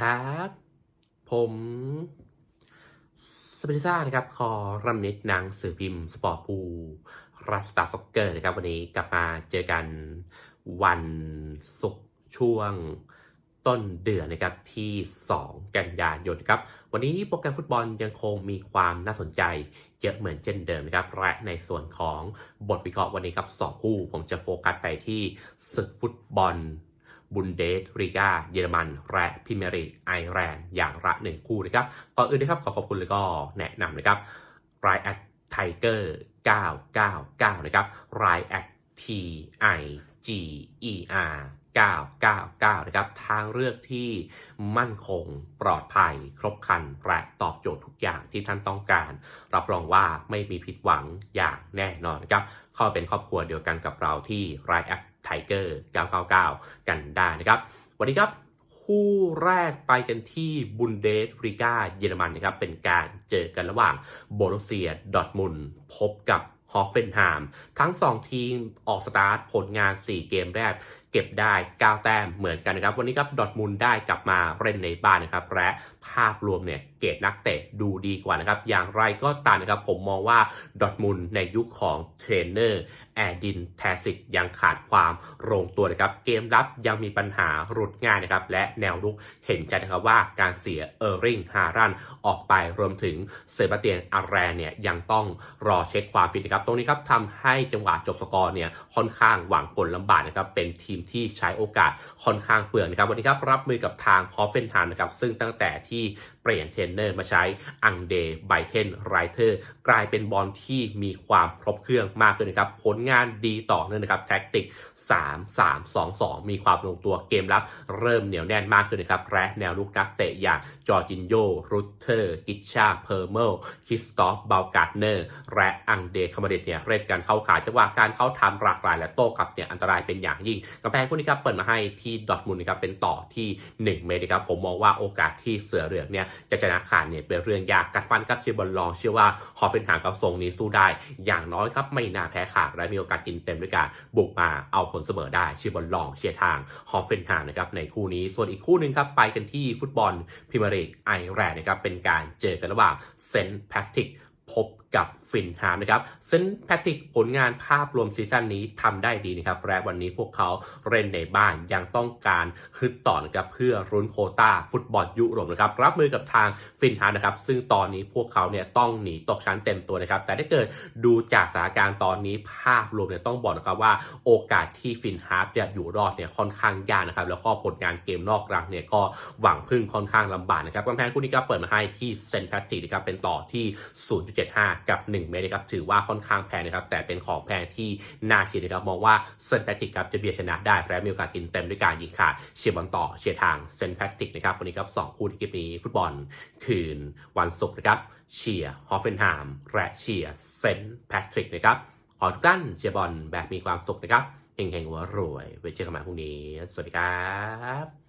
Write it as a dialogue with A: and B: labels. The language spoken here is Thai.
A: ครับ ผมสเปริซ่านะครับคอรัมนิดหนังสือพิมพ์ สปอร์ตพูรัสตาซ็อกเกอร์นะครับ วันนี้กลับมาเจอกันวันศุกร์ช่วงต้นเดือนนะครับที่ 2 กันยายนครับ วันนี้โปรแกรมฟุตบอลยังคงมีความน่าสนใจเยอะเหมือนเช่นเดิมนะครับและในส่วนของบทวิเคราะห์วันนี้ครับสองคู่ผมจะโฟกัสไปที่ศึกฟุตบอล บุนเดสลีกาเยอรมัน และพิมเมียร์ลีกไอร์แลนด์อย่างละหนึ่งคู่นะครับก่อนอื่นนะครับขอขอบคุณแล้วก็แนะนำนะครับรายแอดไทเกอร์999 นะครับรายแอด T I G E R 999 นะครับ ทางเลือกที่มั่นคงปลอดภัย ครบครันและตอบโจทย์ทุกอย่างที่ท่านต้องการ รับรองว่าไม่มีผิดหวังอย่างแน่นอนนะครับเข้าเป็นครอบครัวเดียวกันกับเราที่รายแอดไทเกอร์999 กันได้นะครับ วันนี้ครับคู่แรกไปกันที่บุนเดสลีกาเยอรมันนะครับ เป็นการเจอกันระหว่างโบรุเซียดอทมุนพบกับฮอฟเฟนไฮม์ทั้ง 2 ทีมออกสตาร์ทผลงาน 4 เกมแรกเก็บได้ 9 แต้มเหมือนกันนะครับ วันนี้ครับดอทมุนด์ได้กลับมาเล่นในบ้านนะครับและภาพรวมเนี่ยเกรดนักเตะดูดีกว่านะครับ อย่างไรก็ตามนะครับ ผมมองว่าดอทมุนด์ในยุคของเทรนเนอร์แอดินแทสิกยังขาดความลงตัวนะครับ เกมรับยังมีปัญหาหลุดง่ายนะครับ และแนวรุกเห็นใจนะครับว่าการเสียเออร์ริงฮารันออกไปรวมถึงเซบาเตียนอาร์แรนเนี่ยยังต้องรอเช็คความฟิตนะครับ ตรงนี้ครับทำให้จังหวะจบสกอร์เนี่ยค่อนข้างหวังผลลำบากนะครับเป็นทีมที่ใช้โอกาสค่อนข้างเปลืองนะครับวันนี้ครับรับมือกับทางฮอฟเฟนฮันนะครับซึ่งตั้งแต่ที่เปลี่ยนเทรนเนอร์มาใช้อังเดย์ไบเทนไรเทอร์กลายเป็นบอลที่มีความครบเครื่องมากขึ้นนะครับผลงานดีต่อเนื่องนะครับแท็กติก3 3 2 2 มีความลงตัวเกมรับเริ่มเหนียวแน่นมากขึ้นนะครับและแนวลุกนักเตะอย่างจอร์จินโยรูเทอร์กิชชาเพอร์เมลคิสตอฟเบลการ์เนอร์และอังเดย์คามาเดตเนี่ยเล่นกันเข้าขาจังหวะการเข้าทำหลากหลายและโต้กลับเนี่ยอันตรายเป็นอย่างยิ่งกำแพงคู่นี้ครับเปิดมาให้ที่ดอทมุนนะครับเป็นต่อที่ 1 เมตรนะครับผมมองว่าโอกาสที่เสือเหลืองเนี่ยจะชนะขาดเนี่ยเป็นเรื่องยากกัดฟันครับเชียบอลลองเชื่อว่าฮอฟเฟนหามกับทรงนี้สู้ได้ อย่างน้อยครับไม่น่าแพ้ขาดและมีโอกาสกินเต็มด้วยการบุกมาเอาผลเสมอได้เชียบอลลองเชียร์ทางฮอฟเฟนหามนะครับในคู่นี้ส่วนอีกคู่หนึ่งครับไปกันที่ฟุตบอลพรีเมียร์ลีกไอร์แลนด์นะครับเป็นการเจอกันระหว่างเซนต์แพทริกพบกับฟินฮามนะครับเซนต์แพทริกผลงานภาพรวมซีซั่นนี้ทำได้ดีนะครับและวันนี้พวกเขาเล่นในบ้านยังต้องการฮึดต่อนะครับเพื่อรุนโคต้าฟุตบอลยุโรปนะครับรับมือกับทางฟินฮามนะครับซึ่งตอนนี้พวกเขาเนี่ยต้องหนีตกชั้นเต็มตัวนะครับแต่ถ้าเกิดดูจากสถานการณ์ตอนนี้ภาพรวมเนี่ยต้องบอกนะครับว่าโอกาสที่ฟินฮามจะอยู่รอดเนี่ยค่อนข้างยากนะครับแล้วก็ผลงานเกมนอกรังเนี่ยก็หวังพึ่งค่อนข้างลำบากนะครับกำแพงคู่นี้ก็เปิดมาให้ที่เซนแพทริกนะครับเป็นต่อที่ 0.75กับ1เมตรนะครับถือว่าค่อนข้างแพงนะครับแต่เป็นของแพงที่น่าเชียร์นะครับมองว่าเซนต์แพทริกครับจะเบียดชนะได้และมีโอกาสกินเต็มด้วยการยิงขาดเชียร์บอลต่อเชียร์ทางเซนต์แพทริกนะครับวันนี้ครับสองคู่ที่เกมนี้ฟุตบอลคืนวันศุกร์นะครับเชียร์ฮอฟเฟนไฮม์และเชียร์เซนต์แพทริกนะครับขอทุกท่านเชียร์บอลแบบมีความสุขนะครับเฮงๆหัวรวยไว้เจอกันใหม่พรุ่งนี้ สวัสดีครับ